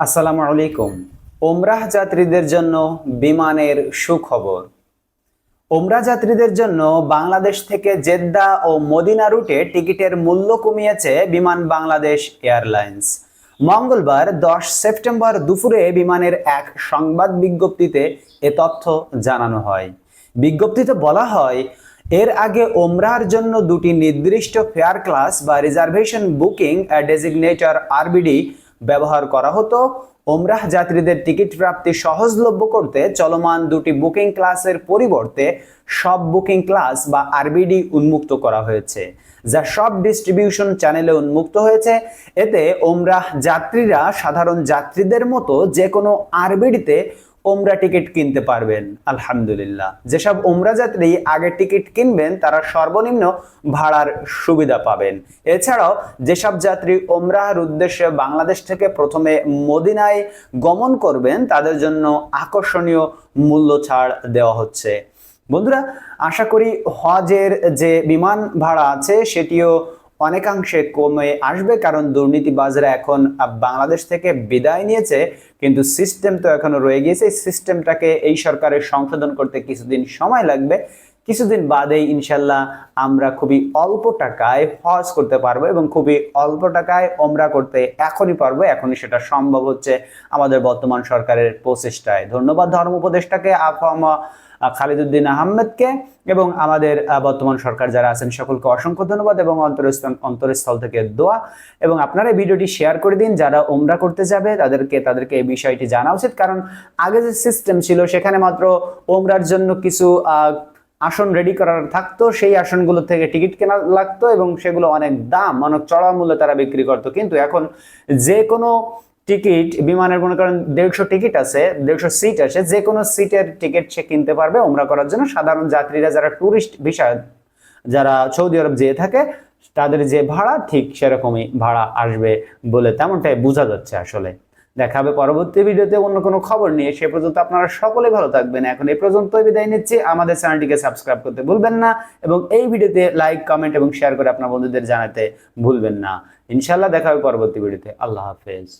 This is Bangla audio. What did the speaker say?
আসসালামু আলাইকুম। ওমরাহ যাত্রীদের জন্য বিমানের সুখবর। ওমরা যাত্রীদের জন্য বাংলাদেশ থেকে জেদ্দা ও মদিনা রুটে টিকিটের মূল্য কমিয়েছে বিমান বাংলাদেশ এয়ারলাইন্স। মঙ্গলবার দশ সেপ্টেম্বর দুপুরে বিমানের এক সংবাদ বিজ্ঞপ্তিতে এ তথ্য জানানো হয়। বিজ্ঞপ্তিতে বলা হয়, এর আগে ওমরার জন্য দুটি নির্দিষ্ট ফেয়ার ক্লাস বা রিজার্ভেশন বুকিং ডেজিগনেটর আরবিডি ব্যবহার করা হতো। ওমরাহ যাত্রীদের টিকিট প্রাপ্তি সহজলভ্য করতে চলমান দুটি বুকিং ক্লাসের পরিবর্তে সব বুকিং ক্লাস বা আরবিডি উন্মুক্ত করা হয়েছে, যা সব ডিস্ট্রিবিউশন চ্যানেলে উন্মুক্ত হয়েছে। এতে ওমরাহ যাত্রীরা সাধারণ যাত্রীদের মতো যে কোনো আরবিডিতে ওমরা টিকিট কিনতে পারবেন, আলহামদুলিল্লাহ। যেসব ওমরা যাত্রী আগে টিকিট কিনবেন, তারা সর্বনিম্ন ভাড়ার সুবিধা পাবেন। এছাড়াও, যেসব যাত্রী ওমরাহার উদ্দেশ্যে বাংলাদেশ থেকে প্রথমে মদিনায় গমন করবেন, তাদের জন্য আকর্ষণীয় মূল্য ছাড় দেওয়া হচ্ছে। বন্ধুরা, আশা করি হজের যে বিমান ভাড়া আছে, সেটিও অনেকাংশে কমে আসবে কারণ দুর্নীতিবাজরা এখন বাংলাদেশ থেকে বিদায় নিয়েছে, কিন্তু সিস্টেম তো এখনও রয়ে গিয়েছে। সিস্টেমটাকে এই সরকারের সংশোধন করতে কিছুদিন সময় লাগবে। কিছুদিন বাদেই ইনশাল্লাহ আমরা খুবই অল্প টাকায় হজ করতে পারব এবং খুবই অল্প টাকায় ওমরা করতে এখনই পারব, এখনই সেটা সম্ভব হচ্ছে আমাদের বর্তমান সরকারের প্রচেষ্টায়। ধন্যবাদ ধর্ম উপদেষ্টাকে, আফামা খালিদুদ্দিন আহমেদকে এবং আমাদের বর্তমান সরকার যারা আছেন সকলকে অসংখ্য ধন্যবাদ এবং অন্তরস্থল অন্তরস্থল থেকে দোয়া। এবং আপনারা এই ভিডিওটি শেয়ার করে দিন, যারা ওমরা করতে যাবে তাদেরকে তাদেরকে এই বিষয়টি জানা উচিত। কারণ আগে যে সিস্টেম ছিল, সেখানে মাত্র ওমরার জন্য কিছু আসন রেডি করার থাকতো, সেই আসনগুলো থেকে টিকিট কেনা লাগতো এবং সেগুলো অনেক দাম, অনেক চড়া মূল্যে তারা বিক্রি করতো। কিন্তু এখন যে কোনো টিকিট, বিমানের মনে করেন দেড়শো টিকিট আছে, দেড়শো সিট আছে, যে কোনো সিটের টিকিট সে কিনতে পারবে ওমরা করার জন্য। সাধারণ যাত্রীরা যারা ট্যুরিস্ট বিষয় যারা সৌদি আরব যেয়ে থাকে, তাদের যে ভাড়া ঠিক সেরকমই ভাড়া আসবে বলে তেমনটাই বোঝা যাচ্ছে আসলে। দেখা হবে পরবর্তী ভিডিওতে অন্য কোনো খবর নিয়ে। সে পর্যন্ত আপনারা সকলে ভালো থাকবেন। এখন এই পর্যন্ত বিদায় নিচ্ছি। আমাদের চ্যানেলটিকে সাবস্ক্রাইব করতে ভুলবেন না এবং এই ভিডিওতে লাইক, কমেন্ট এবং শেয়ার করে আপনার বন্ধুদের জানাতে ভুলবেন না। ইনশাল্লাহ দেখা হবে পরবর্তী ভিডিওতে। আল্লাহ হাফেজ।